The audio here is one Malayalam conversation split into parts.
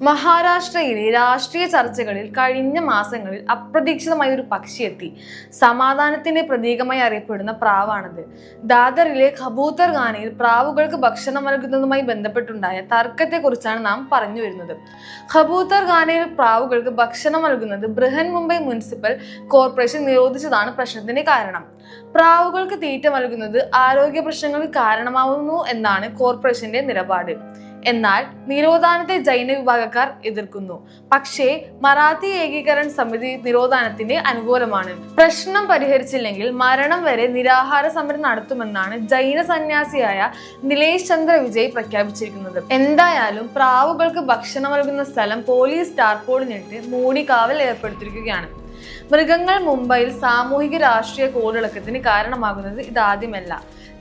മഹാരാഷ്ട്രയിലെ രാഷ്ട്രീയ ചർച്ചകളിൽ കഴിഞ്ഞ മാസങ്ങളിൽ അപ്രതീക്ഷിതമായ ഒരു പക്ഷിയെത്തി സമാധാനത്തിന്റെ പ്രതീകമായി അറിയപ്പെടുന്ന പ്രാവാണത്. ദാദറിലെ ഖബൂത്തർ ഖാനയിൽ പ്രാവുകൾക്ക് ഭക്ഷണം നൽകുന്നതുമായി ബന്ധപ്പെട്ടുണ്ടായ തർക്കത്തെക്കുറിച്ചാണ് നാം പറഞ്ഞു വരുന്നത്. ഖബൂത്തർ ഖാനയിൽ പ്രാവുകൾക്ക് ഭക്ഷണം നൽകുന്നത് ബൃഹൻ മുംബൈ മുനിസിപ്പൽ കോർപ്പറേഷൻ നിരോധിച്ചതാണ് പ്രശ്നത്തിന് കാരണം. പ്രാവുകൾക്ക് തീറ്റ നൽകുന്നത് ആരോഗ്യ പ്രശ്നങ്ങൾക്ക് കാരണമാവുന്നു എന്നാണ് കോർപ്പറേഷന്റെ നിലപാട്. എന്നാൽ നിരോധാനത്തെ ജൈന വിഭാഗക്കാർ എതിർക്കുന്നു. പക്ഷേ മറാത്തി ഏകീകരൺ സമിതി നിരോധാനത്തിന് അനുകൂലമാണ്. പ്രശ്നം പരിഹരിച്ചില്ലെങ്കിൽ മരണം വരെ നിരാഹാര സമരം നടത്തുമെന്നാണ് ജൈന സന്യാസിയായ നിലേഷ് ചന്ദ്ര വിജയ് പ്രഖ്യാപിച്ചിരിക്കുന്നത്. എന്തായാലും പ്രാവുകൾക്ക് ഭക്ഷണം നൽകുന്ന സ്ഥലം പോലീസ് ടാർപോളിനിട്ട് മൂടിക്കാവൽ ഏർപ്പെടുത്തിയിരിക്കുകയാണ്. മൃഗങ്ങൾ മുംബൈയിൽ സാമൂഹിക രാഷ്ട്രീയ കോളിളക്കത്തിന് കാരണമാകുന്നത് ഇതാദ്യമല്ല.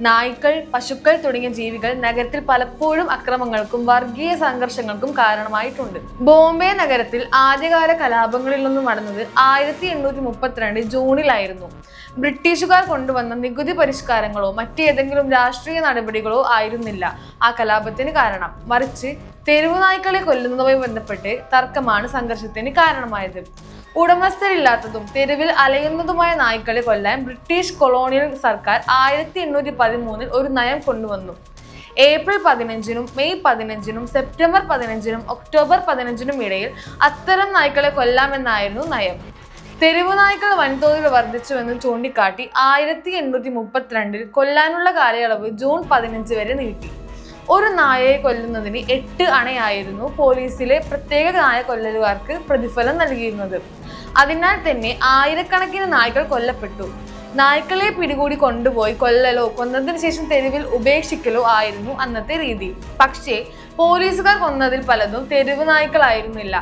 നായ്ക്കൾ പശുക്കൾ തുടങ്ങിയ ജീവികൾ നഗരത്തിൽ പലപ്പോഴും അക്രമങ്ങൾക്കും വർഗീയ സംഘർഷങ്ങൾക്കും കാരണമായിട്ടുണ്ട്. ബോംബെ നഗരത്തിൽ ആദ്യകാല കലാപങ്ങളിലൊന്നും നടന്നത് ആയിരത്തി എണ്ണൂറ്റി മുപ്പത്തിരണ്ട് ജൂണിലായിരുന്നു. ബ്രിട്ടീഷുകാർ കൊണ്ടുവന്ന നികുതി പരിഷ്കാരങ്ങളോ മറ്റേതെങ്കിലും രാഷ്ട്രീയ നടപടികളോ ആയിരുന്നില്ല ആ കലാപത്തിന് കാരണം. മറിച്ച് തെരുവു നായ്ക്കളെ കൊല്ലുന്നതുമായി ബന്ധപ്പെട്ട് തർക്കമാണ് സംഘർഷത്തിന് കാരണമായത്. ഉടമസ്ഥരില്ലാത്തതും തെരുവിൽ അലയുന്നതുമായ നായ്ക്കളെ കൊല്ലാൻ ബ്രിട്ടീഷ് കൊളോണിയൽ സർക്കാർ ആയിരത്തി എണ്ണൂറ്റി പതിമൂന്നിൽ ഒരു നയം കൊണ്ടുവന്നു. ഏപ്രിൽ പതിനഞ്ചിനും മെയ് പതിനഞ്ചിനും സെപ്റ്റംബർ പതിനഞ്ചിനും ഒക്ടോബർ പതിനഞ്ചിനും ഇടയിൽ അത്തരം നായ്ക്കളെ കൊല്ലാമെന്നായിരുന്നു നയം. തെരുവു നായ്ക്കൾ വൻതോതിൽ വർദ്ധിച്ചുവെന്ന് ചൂണ്ടിക്കാട്ടി ആയിരത്തി എണ്ണൂറ്റി മുപ്പത്തിരണ്ടിൽ കൊല്ലാനുള്ള കാലയളവ് ജൂൺ പതിനഞ്ച് വരെ നീട്ടി. ഒരു നായയെ കൊല്ലുന്നതിന് എട്ട് അണയായിരുന്നു പോലീസിലെ പ്രത്യേക നായ കൊല്ലലുകാർക്ക് പ്രതിഫലം നൽകിയിരുന്നത്. അതിനാൽ തന്നെ ആയിരക്കണക്കിന് നായ്ക്കൾ കൊല്ലപ്പെട്ടു. നായ്ക്കളെ പിടികൂടി കൊണ്ടുപോയി കൊല്ലലോ കൊന്നതിന് ശേഷം തെരുവിൽ ഉപേക്ഷിക്കലോ ആയിരുന്നു അന്നത്തെ രീതി. പക്ഷേ പോലീസുകാർ കൊന്നതിൽ പലതും തെരുവ് നായ്ക്കളായിരുന്നില്ല.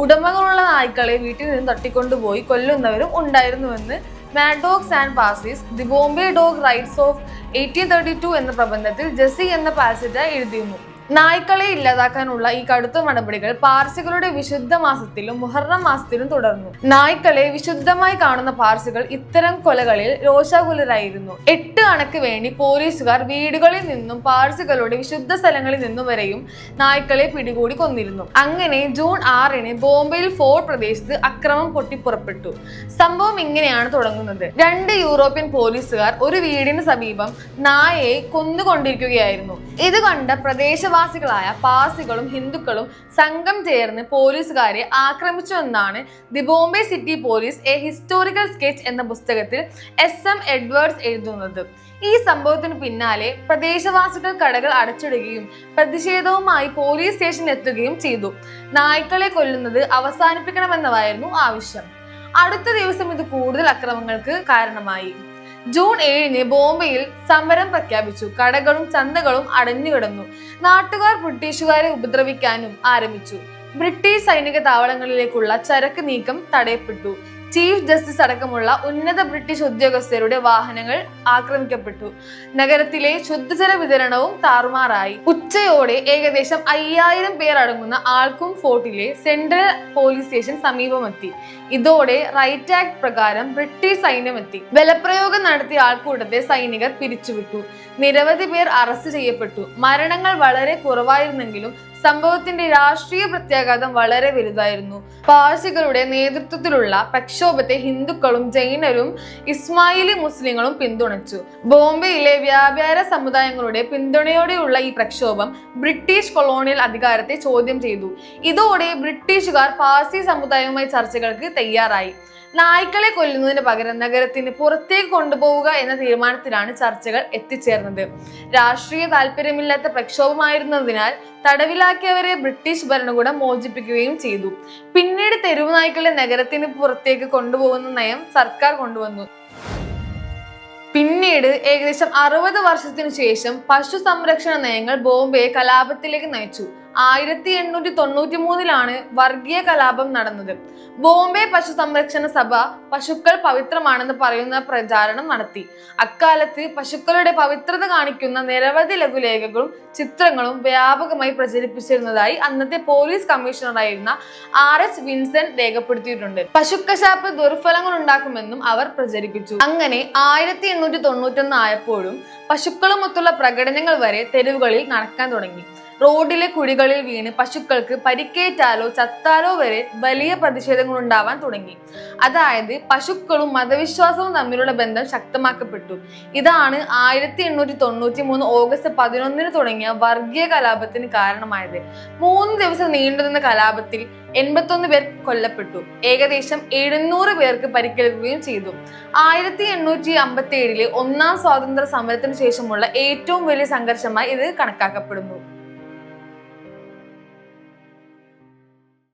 ഉടമകളുള്ള നായ്ക്കളെ വീട്ടിൽ നിന്ന് തട്ടിക്കൊണ്ടുപോയി കൊല്ലുന്നവരും ഉണ്ടായിരുന്നുവെന്ന് mad dogs and pariahs the Bombay dog riots of eighteen thirty two എന്ന പ്രബന്ധത്തിൽ ജെസി എന്ന പാസിറ്റ എഴുതിയിരുന്നു. നായ്ക്കളെ ഇല്ലാതാക്കാനുള്ള ഈ കടുത്ത നടപടികൾ പാർസികളുടെ വിശുദ്ധ മാസത്തിലും മുഹറം മാസത്തിലും തുടർന്നു. നായ്ക്കളെ വിശുദ്ധമായി കാണുന്ന പാർസികൾ ഇത്തരം കൊലകളിൽ രോഷാകുലരായിരുന്നു. എട്ട് കണക്ക് വേണ്ടി പോലീസുകാർ വീടുകളിൽ നിന്നും പാർസികളുടെ വിശുദ്ധ സ്ഥലങ്ങളിൽ നിന്നും വരെയും നായ്ക്കളെ പിടികൂടി കൊന്നിരുന്നു. അങ്ങനെ ജൂൺ ആറിന് ബോംബെയിൽ ഫോർ പ്രദേശത്ത് അക്രമം പൊട്ടിപ്പുറപ്പെട്ടു. സംഭവം ഇങ്ങനെയാണ് തുടങ്ങുന്നത്. രണ്ട് യൂറോപ്യൻ പോലീസുകാർ ഒരു വീടിന് സമീപം നായയെ കൊന്നുകൊണ്ടിരിക്കുകയായിരുന്നു. ഇത് കണ്ട പ്രദേശവാസികളായ പാസികളും ഹിന്ദുക്കളും സംഘം ചേർന്ന് പോലീസുകാരെ ആക്രമിച്ചു എന്നാണ് the Bombay city police a historical sketch എന്ന പുസ്തകത്തിൽ എസ് എം എഡ്വേർഡ്സ് എഴുതുന്നത്. ഈ സംഭവത്തിന് പിന്നാലെ പ്രദേശവാസികൾ കടകൾ അടച്ചിടുകയും പ്രതിഷേധവുമായി പോലീസ് സ്റ്റേഷനിൽ എത്തുകയും ചെയ്തു. നായ്ക്കളെ കൊല്ലുന്നത് അവസാനിപ്പിക്കണമെന്നതായിരുന്നു ആവശ്യം. അടുത്ത ദിവസം ഇത് കൂടുതൽ അക്രമങ്ങൾക്ക് കാരണമായി. ജൂൺ ഏഴിന് ബോംബെയിൽ സമരം പ്രഖ്യാപിച്ചു. കടകളും ചന്തകളും അടഞ്ഞുകിടന്നു നാട്ടുകാർ ബ്രിട്ടീഷുകാരെ ഉപദ്രവിക്കാനും ആരംഭിച്ചു. ബ്രിട്ടീഷ് സൈനിക താവളങ്ങളിലേക്കുള്ള ചരക്ക് നീക്കം തടയപ്പെട്ടു. ചീഫ് ജസ്റ്റിസ് അടക്കമുള്ള ഉന്നത ബ്രിട്ടീഷ് ഉദ്യോഗസ്ഥരുടെ വാഹനങ്ങൾ ആക്രമിക്കപ്പെട്ടു. നഗരത്തിലെ ശുദ്ധജല വിതരണവും താറുമാറായി. ഉച്ചയോടെ ഏകദേശം അയ്യായിരം പേർ അടങ്ങുന്ന ആൾക്കും ഫോർട്ടിലെ സെൻട്രൽ പോലീസ് സ്റ്റേഷൻ സമീപമെത്തി. ഇതോടെ റൈറ്റ് ആക്ട് പ്രകാരം ബ്രിട്ടീഷ് സൈന്യമെത്തി. ബലപ്രയോഗം നടത്തിയ ആൾക്കൂട്ടത്തെ സൈനികർ പിരിച്ചുവിട്ടു. നിരവധി പേർ അറസ്റ്റ് ചെയ്യപ്പെട്ടു. മരണങ്ങൾ വളരെ കുറവായിരുന്നെങ്കിലും സംഭവത്തിന്റെ രാഷ്ട്രീയ പ്രത്യാഘാതം വളരെ വലുതായിരുന്നു. പാഴ്സികളുടെ നേതൃത്വത്തിലുള്ള പ്രക്ഷോഭത്തെ ഹിന്ദുക്കളും ജൈനരും ഇസ്മായിലി മുസ്ലിങ്ങളും പിന്തുണച്ചു. ബോംബെയിലെ വ്യാപാര സമുദായങ്ങളുടെ പിന്തുണയോടെയുള്ള ഈ പ്രക്ഷോഭം ബ്രിട്ടീഷ് കൊളോണിയൽ അധികാരത്തെ ചോദ്യം ചെയ്തു. ഇതോടെ ബ്രിട്ടീഷുകാർ പാഴ്സി സമുദായവുമായി ചർച്ചകൾക്ക് തയ്യാറായി. നായ്ക്കളെ കൊല്ലുന്നതിന് പകരം നഗരത്തിന് പുറത്തേക്ക് കൊണ്ടുപോവുക എന്ന തീരുമാനത്തിലാണ് ചർച്ചകൾ എത്തിച്ചേർന്നത്. രാഷ്ട്രീയ താല്പര്യമില്ലാത്ത പ്രക്ഷോഭമായിരുന്നതിനാൽ തടവിലാക്കിയവരെ ബ്രിട്ടീഷ് ഭരണകൂടം മോചിപ്പിക്കുകയും ചെയ്തു. പിന്നീട് തെരുവു നായ്ക്കളെ നഗരത്തിന് പുറത്തേക്ക് കൊണ്ടുപോകുന്ന നയം സർക്കാർ കൊണ്ടുവന്നു. പിന്നീട് ഏകദേശം അറുപത് വർഷത്തിനു ശേഷം പശു സംരക്ഷണ നയങ്ങൾ ബോംബെയെ കലാപത്തിലേക്ക് നയിച്ചു. ആയിരത്തി എണ്ണൂറ്റി തൊണ്ണൂറ്റി മൂന്നിലാണ് വർഗീയ കലാപം നടന്നത്. ബോംബെ പശു സംരക്ഷണ സഭ പശുക്കൾ പവിത്രമാണെന്ന് പറയുന്ന പ്രചാരണം നടത്തി. അക്കാലത്ത് പശുക്കളുടെ പവിത്രത കാണിക്കുന്ന നിരവധി ലഘുലേഖകളും ചിത്രങ്ങളും വ്യാപകമായി പ്രചരിപ്പിച്ചിരുന്നതായി അന്നത്തെ പോലീസ് കമ്മീഷണറായിരുന്ന ആർ എസ് വിൻസെന്റ് രേഖപ്പെടുത്തിയിട്ടുണ്ട്. പശുക്കശാപ്പ് ദുർഫലങ്ങൾ ഉണ്ടാക്കുമെന്നും അവർ പ്രചരിപ്പിച്ചു. അങ്ങനെ ആയിരത്തി എണ്ണൂറ്റി തൊണ്ണൂറ്റൊന്ന് ആയപ്പോഴും പശുക്കളുമൊത്തുള്ള പ്രകടനങ്ങൾ വരെ തെരുവുകളിൽ നടക്കാൻ തുടങ്ങി. റോഡിലെ കുഴികളിൽ വീണ് പശുക്കൾക്ക് പരിക്കേറ്റാലോ ചത്താലോ വരെ വലിയ പ്രതിഷേധങ്ങൾ ഉണ്ടാവാൻ തുടങ്ങി. അതായത് പശുക്കളും മതവിശ്വാസവും തമ്മിലുള്ള ബന്ധം ശക്തമാക്കപ്പെട്ടു. ഇതാണ് ആയിരത്തി എണ്ണൂറ്റി തൊണ്ണൂറ്റി മൂന്ന് ഓഗസ്റ്റ് പതിനൊന്നിന് തുടങ്ങിയ വർഗീയ കലാപത്തിന് കാരണമായത്. മൂന്ന് ദിവസം നീണ്ടുനിന്ന കലാപത്തിൽ എൺപത്തൊന്ന് പേർ കൊല്ലപ്പെട്ടു. ഏകദേശം എഴുന്നൂറ് പേർക്ക് പരിക്കേൽക്കുകയും ചെയ്തു. ആയിരത്തി എണ്ണൂറ്റി അമ്പത്തി ഏഴിലെ ഒന്നാം സ്വാതന്ത്ര്യ സമരത്തിന് ശേഷമുള്ള ഏറ്റവും വലിയ സംഘർഷമായി ഇത് കണക്കാക്കപ്പെടുന്നു.